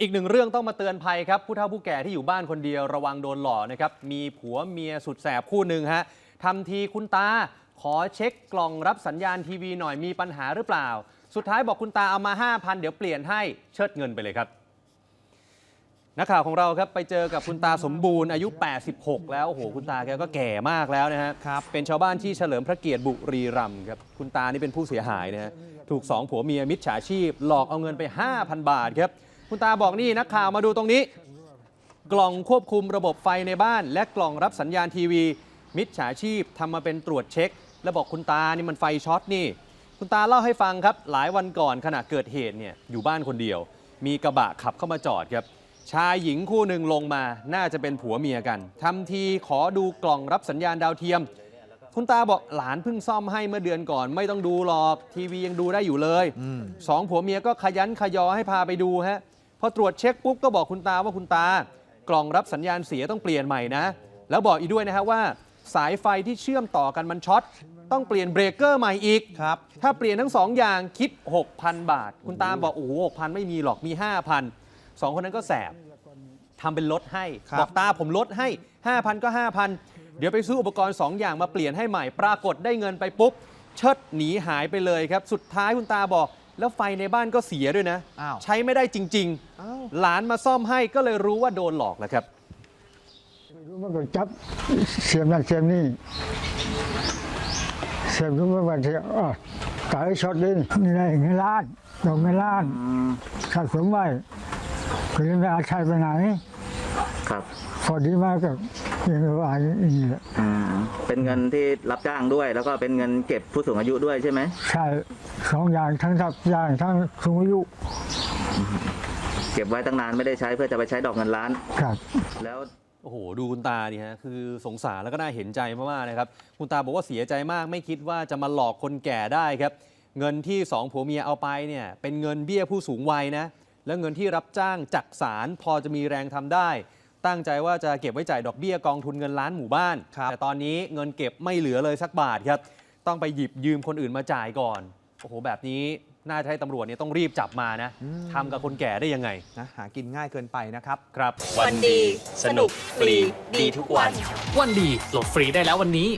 อีกหนึ่งเรื่องต้องมาเตือนภัยครับ ผู้เฒ่าผู้แก่ที่อยู่บ้านคนเดียวระวังโดนหลอกนะครับ มีผัวเมียสุดแสบคู่หนึ่งฮะทำทีคุณตา ขอเช็คกล่องรับสัญญาณทีวีหน่อยมีปัญหาหรือเปล่า สุดท้ายบอกคุณตาเอามา 5,000 เดี๋ยวเปลี่ยนให้เชิดเงินไปเลยครับ นักข่าวของเราครับไปเจอกับคุณตาสมบูรณ์อายุ 86 แล้วโอ้โหคุณตาแกก็แก่มากแล้วนะฮะครับเป็นชาวบ้านที่เฉลิมพระเกียรติบุรีรัมย์ครับคุณตานี่เป็นผู้เสียหายนะฮะถูกสองผัวเมียมิจฉาชีพ หลอกเอาเงินไป 5,000 บาทครับ คุณตาบอกนี่นักข่าวมาดูตรงนี้ กล่องควบคุมระบบไฟในบ้าน และกล่องรับสัญญาณทีวี มิจฉาชีพทำมาเป็นตรวจเช็ค แล้วบอกคุณตานี่มันไฟช็อตนี่ คุณตาเล่าให้ฟังครับ หลายวันก่อนขณะเกิดเหตุเนี่ยอยู่บ้านคนเดียว มีกระบะขับเข้ามาจอดครับชายหญิงคู่หนึ่งลงมา น่าจะเป็นผัวเมียกันทำทีขอดูกล่องรับสัญญาณดาวเทียม คุณตาบอกหลานเพิ่งซ่อมให้เมื่อเดือนก่อน ไม่ต้องดูหรอก ทีวียังดูได้อยู่เลยอืมสองผัวเมียก็ขยันขยอให้พาไปดูฮะ พอตรวจเช็คปุ๊บก็บอกคุณตาว่าคุณตา กล่องรับสัญญาณเสียต้องเปลี่ยนใหม่นะ แล้วบอกอีกด้วยนะฮะว่า สายไฟที่เชื่อมต่อกันมันช็อตต้องเปลี่ยนเบรกเกอร์ใหม่อีกครับถ้าเปลี่ยนทั้งสองอย่างคิด 6,000 บาท คุณตาบอกโอ้โห6,000ไม่มีหรอกมี 5,000สองคนนั้นก็แสบทำเป็นลดให้ครับ บอกตาผมลดให้ 5,000 ก็ 5,000 เดี๋ยวไปซื้ออุปกรณ์ 2 อย่างมาเปลี่ยนให้ใหม่ ปรากฏได้เงินไปปุ๊บ เชิดหนีหายไปเลยครับ สุดท้ายคุณตาบอก แล้วไฟในบ้านก็เสียด้วยนะ อ้าวใช้ไม่ได้จริง อ้าว ๆ หลานมาซ่อมให้ก็เลยรู้ว่าโดนหลอกแล้วครับ มันก็จับเสียมนั่นเสียมนี่เสียมก็ไม่ว่าจะอะกายช็อตเลยนี่ได้เงินล้านดอกเงินล้านสะสมไว้ก็ยังไม่อาใช้ไปไหน ครับพอดีมากก็ยังไม่ว่าอย่างนี้แหละอืมเป็นเงินที่รับจ้างด้วย แล้วก็เป็นเงินเก็บผู้สูงอายุด้วยใช่ไหมใช่สองอย่างทั้งทับอย่างทั้งสูงอายุเก็บไว้ตั้งนานไม่ได้ใช้เพื่อจะไปใช้ดอกเงินล้าน ครับ แล้ว โอ้โห ดูคุณตานี่ฮะ คือสงสารแล้วก็น่าเห็นใจมากๆนะครับ คุณตาบอกว่าเสียใจมาก ไม่คิดว่าจะมาหลอกคนแก่ได้ครับ เงินที่สองผัวเมียเอาไปเนี่ย เป็นเงินเบี้ยผู้สูงวัยนะ แล้วเงินที่รับจ้างจักสารพอจะมีแรงทำได้ ตั้งใจว่าจะเก็บไว้จ่ายดอกเบี้ยกองทุนเงินล้านหมู่บ้านครับแต่ตอนนี้เงินเก็บไม่เหลือเลยสักบาทครับ ต้องไปหยิบยืมคนอื่นมาจ่ายก่อน โอ้โห แบบนี้น่าจะให้ตำรวจเนี่ยต้องรีบจับมานะทำกับคนแก่ได้ยังไงนะหากินง่ายเกินไปนะครับ ครับ วันดี สนุกฟรีดีทุกวัน วันดีโหลดฟรีได้แล้ววันนี้